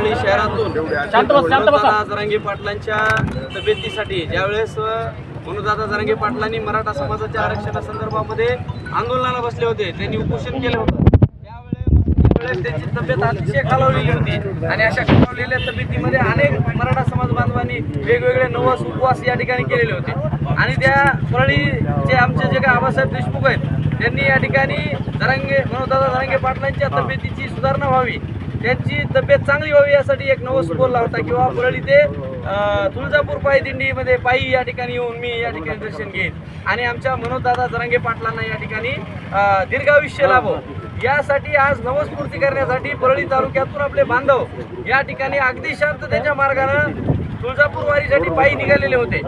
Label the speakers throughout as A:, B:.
A: परळी शहरातून. मनोजदादा जरांगे पाटलांच्या तब्येतीसाठी ज्यावेळेस मनोदादा जरांगे पाटलांनी मराठा समाजाच्या आरक्षणासंदर्भामध्ये आंदोलनाला बसले होते. त्यांनी उपोषण केलं होतं. त्यावेळेस त्यांची तब्येत अतिशय खालावलेली होती. आणि अशा खालावलेल्या तब्येतीमध्ये अनेक मराठा समाज बांधवांनी वेगवेगळे नवस उपवास या ठिकाणी केलेले होते. आणि त्या परळीचे आमचे जे काही आबासाहेब देशमुख आहेत त्यांनी या ठिकाणी दरांगे मनोदादा दरांगे पाटलांच्या तब्येतीची सुधारणा व्हावी. त्यांची तब्येत चांगली व्हावी यासाठी एक नवस बोलला होता किंवा परळी ते तुळजापूर पायी दिंडीमध्ये पायी या ठिकाणी येऊन मी या ठिकाणी दर्शन घेईन. आणि आमच्या मनोजदादा जरांगे पाटलांना या ठिकाणी दीर्घायुष्य लाभो. यासाठी आज नवस्फूर्ती करण्यासाठी परळी तालुक्यातून आपले बांधव या ठिकाणी अगदी शांततेच्या मार्गानं तुळजापूर वारीसाठी पायी निघालेले होते.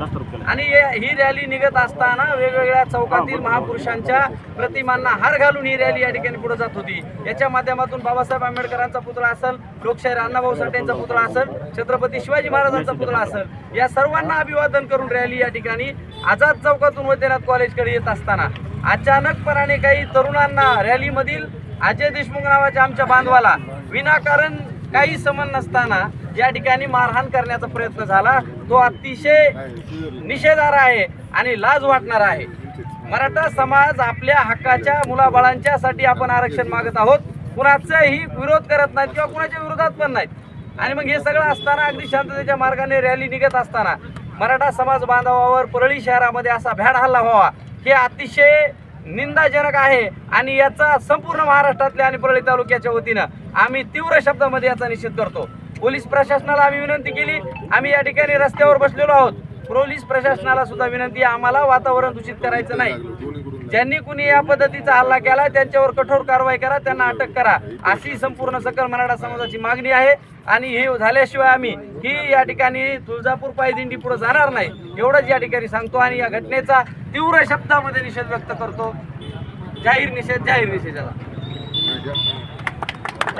A: आणि हे- ही रॅली निघत असताना वेगवेगळ्या चौकातील महापुरुषांच्या प्रतिमांना हार घालून ही रॅली या ठिकाणी पुढे जात होती. याच्या माध्यमातून बाबासाहेब आंबेडकरांचा पुतळा असेल लोकशाहीर अण्णाभाऊ साठेंचा पुतळा असेल छत्रपती शिवाजी महाराजांचा पुतळा असेल या सर्वांना अभिवादन करून रॅली या ठिकाणी आझाद चौकातून वैद्यनाथ कॉलेजकडे येत असताना अचानकपणाने काही तरुणांना रॅलीमधील अजय देशमुख नावाच्या आमच्या बांधवाला विनाकारण काही समन नसताना या ठिकाणी मारहाण करण्याचा प्रयत्न झाला. तो अतिशय निषेधार आहे आणि लाज वाटणार आहे. मराठा समाज आपल्या हक्काच्या मुलाबाळांच्यासाठी आपण आरक्षण मागत आहोत. कुणाचाही विरोध करत नाहीत किंवा कुणाच्या विरोधात पण नाहीत. आणि मग हे सगळं असताना अगदी शांततेच्या मार्गाने रॅली निघत असताना मराठा समाज बांधवावर परळी शहरामध्ये असा भ्याड हल्ला व्हावा. हे अतिशय निंदाजनक आहे आणि याचा संपूर्ण महाराष्ट्रातल्या आणि परळी तालुक्याच्या वतीनं आम्ही तीव्र शब्दामध्ये याचा निषेध करतो. पोलीस प्रशासनाला आम्ही विनंती केली. आम्ही या ठिकाणी रस्त्यावर बसलेलो आहोत. पोलीस प्रशासनाला सुद्धा विनंती आहे, आम्हाला वातावरण दूषित करायचं नाही. ज्यांनी कुणी या पद्धतीचा हल्ला केला त्यांच्यावर कठोर कारवाई करा त्यांना अटक करा. अशी संपूर्ण सकल मराठा समाजाची मागणी आहे. आणि हे झाल्याशिवाय आम्ही ही या ठिकाणी तुळजापूर पायदिंडी पुढे जाणार नाही. एवढंच या ठिकाणी सांगतो आणि या घटनेचा तीव्र शब्दामध्ये निषेध व्यक्त करतो. जाहीर निषेध जाहीर निषेधाला.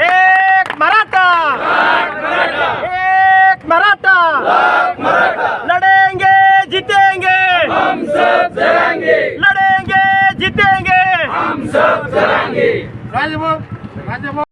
B: एक मराठा!
C: రాజభోగ్ రాజభోగ్.